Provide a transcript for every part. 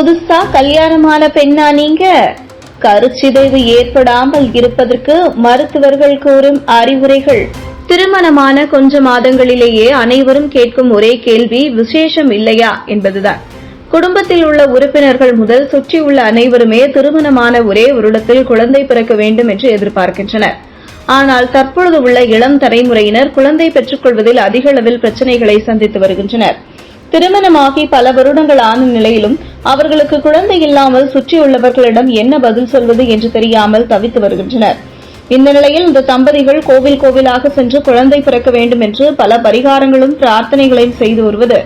புதுசா கல்யாணமான பெண்ணா நீங்க? கருச்சிதைவு ஏற்படாமல் இருப்பதற்கு மருத்துவர்கள் கூறும் அறிவுரைகள். திருமணமான கொஞ்ச மாதங்களிலேயே அனைவரும் கேட்கும் ஒரே கேள்வி விசேஷம் இல்லையா என்பதுதான். குடும்பத்தில் உள்ள உறுப்பினர்கள் முதல் சுற்றியுள்ள அனைவருமே திருமணமான ஒரே வருடத்தில் குழந்தை பிறக்க வேண்டும் என்று எதிர்பார்க்கின்றனர். ஆனால் தற்பொழுது உள்ள இளம் தலைமுறையினர் குழந்தை பெற்றுக்கொள்வதில் அதிக அளவில் பிரச்சனைகளை சந்தித்து வருகின்றனர். திருமணமாகி பல வருடங்கள் ஆன நிலையிலும் அவர்களுக்கு குழந்தை இல்லாமல் சுற்றியுள்ளவர்களிடம் என்ன பதில் சொல்வது என்று தெரியாமல் தவித்து வருகின்றனர். இந்த நிலையில் இந்த தம்பதிகள் கோவில் கோவிலாக சென்று குழந்தை பிறக்க வேண்டும் என்று பல பரிகாரங்களும் பிரார்த்தனைகளையும் செய்து வருவது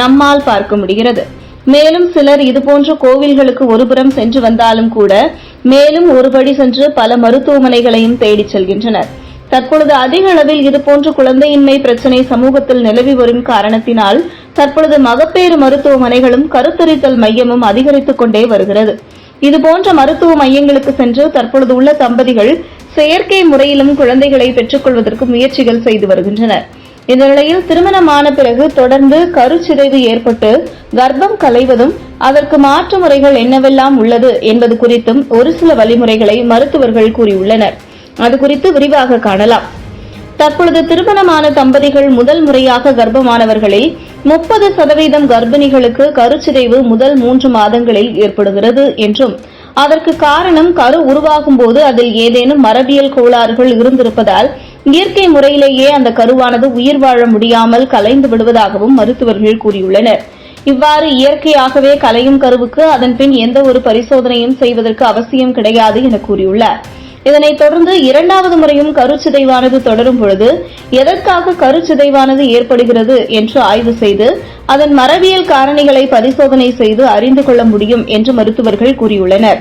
நம்மால் பார்க்க முடிகிறது. மேலும் சிலர் இதுபோன்ற கோவில்களுக்கு ஒருபுறம் சென்று வந்தாலும் கூட மேலும் ஒருபடி சென்று பல மருத்துவமனைகளையும் தேடிச் செல்கின்றனர். தற்பொழுது அதிக அளவில் இதுபோன்ற குழந்தையின்மை பிரச்சினை சமூகத்தில் நிலவி வரும் காரணத்தினால் தற்பொழுது மகப்பேறு மருத்துவமனைகளும் கருத்தரித்தல் மையமும் அதிகரித்துக் கொண்டே வருகிறது. இதுபோன்ற மருத்துவ மையங்களுக்கு சென்று தற்பொழுது உள்ள தம்பதிகள் செயற்கை முறையிலும் குழந்தைகளை பெற்றுக்கொள்வதற்கு முயற்சிகள் செய்து வருகின்றனர். இந்த நிலையில் திருமணமான பிறகு தொடர்ந்து கருச்சிதைவு ஏற்பட்டு கர்ப்பம் கலைவதும் அதற்கு மாற்று முறைகள் என்னவெல்லாம் உள்ளது என்பது குறித்தும் ஒரு சில வழிமுறைகளை மருத்துவர்கள் கூறியுள்ளனர். அது குறித்து விரிவாக காணலாம். தற்பொழுது திருமணமான தம்பதிகள் முதல் முறையாக கர்ப்பமானவர்களில் முப்பது சதவீதம் கர்ப்பிணிகளுக்கு கருச்சிதைவு முதல் மூன்று மாதங்களில் ஏற்படுகிறது என்றும் அதற்கு காரணம் கரு உருவாகும் போது அதில் ஏதேனும் மரபியல் கோளாறுகள் இருந்திருப்பதால் இயற்கை முறையிலேயே அந்த கருவானது உயிர் வாழ முடியாமல் கலைந்து விடுவதாகவும் மருத்துவர்கள் கூறியுள்ளனர். இவ்வாறு இயற்கையாகவே கலையும் கருவுக்கு அதன் பின் எந்த ஒரு பரிசோதனையும் செய்வதற்கு அவசியம் கிடையாது என கூறியுள்ளார். இதனைத் தொடர்ந்து இரண்டாவது முறையும் கருச்சிதைவானது தொடரும் பொழுது எதற்காக கருச்சிதைவானது ஏற்படுகிறது என்று ஆய்வு செய்து அதன் மரபியல் காரணிகளை பரிசோதனை செய்து அறிந்து கொள்ள முடியும் என்று மருத்துவர்கள் கூறியுள்ளனர்.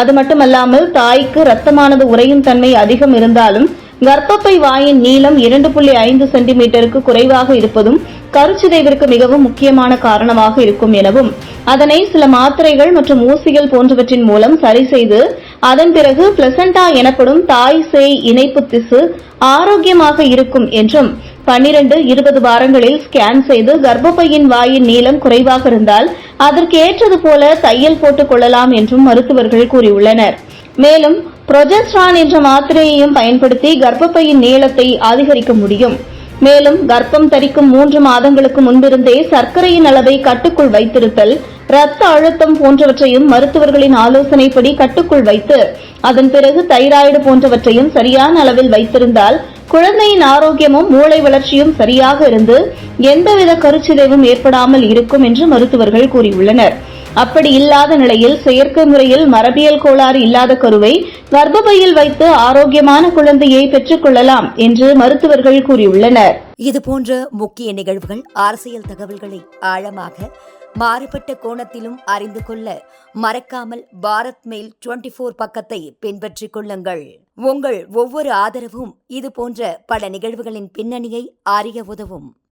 அது மட்டுமல்லாமல் தாய்க்கு ரத்தமானது உறையும் தன்மை அதிகம் இருந்தாலும் கர்ப்பப்பை வாயின் நீளம் இரண்டு புள்ளி ஐந்து சென்டிமீட்டருக்கு குறைவாக இருப்பதும் கருச்சிதைவிற்கு மிகவும் முக்கியமான காரணமாக இருக்கும் எனவும் அதனை சில மாத்திரைகள் மற்றும் ஊசிகள் போன்றவற்றின் மூலம் சரி செய்து அதன் பிறகு பிளசண்டா எனப்படும் தாய் சேய் இணைப்பு திசு ஆரோக்கியமாக இருக்கும் என்றும் பன்னிரண்டு இருபது வாரங்களில் ஸ்கேன் செய்து கர்ப்பப்பையின் வாயின் நீளம் குறைவாக இருந்தால் அதற்கு ஏற்றது போல தையல் போட்டுக் கொள்ளலாம் என்றும் மருத்துவர்கள் கூறியுள்ளனர். மேலும் புரொஜஸ்ட்ரான் என்ற மாத்திரையையும் பயன்படுத்தி கர்ப்பப்பையின் நீளத்தை அதிகரிக்க முடியும். மேலும் கர்ப்பம் தரிக்கும் மூன்று மாதங்களுக்கு முன்பிருந்தே சர்க்கரையின் அளவை கட்டுக்குள் வைத்திருத்தல் இரத்த அழுத்தம் போன்றவற்றையும் மருத்துவர்களின் ஆலோசனைப்படி கட்டுக்குள் வைத்து அதன் பிறகு தைராய்டு போன்றவற்றையும் சரியான அளவில் வைத்திருந்தால் குழந்தையின் ஆரோக்கியமும் மூளை வளர்ச்சியும் சரியாக இருந்து எந்தவித கருச்சிதைவும் ஏற்படாமல் இருக்கும் என்று மருத்துவர்கள் கூறியுள்ளனர். அப்படி இல்லாத நிலையில் செயற்கை முறையில் மரபியல் கோளாறு இல்லாத கருவை கர்ப்பப்பையில் வைத்து ஆரோக்கியமான குழந்தையை பெற்றுக் கொள்ளலாம் என்று மருத்துவர்கள் கூறியுள்ளனர். இதுபோன்ற முக்கிய நிகழ்வுகள் அரசியல் தகவல்களை ஆழமாக மாறுபட்ட கோணத்திலும் அறிந்து கொள்ள மறக்காமல் பாரத் மெயில் டுவெண்டி ஃபோர் பக்கத்தை பின்பற்றிக் கொள்ளுங்கள். உங்கள் ஒவ்வொரு ஆதரவும் இது போன்ற பல நிகழ்வுகளின் பின்னணியை அறிய உதவும்.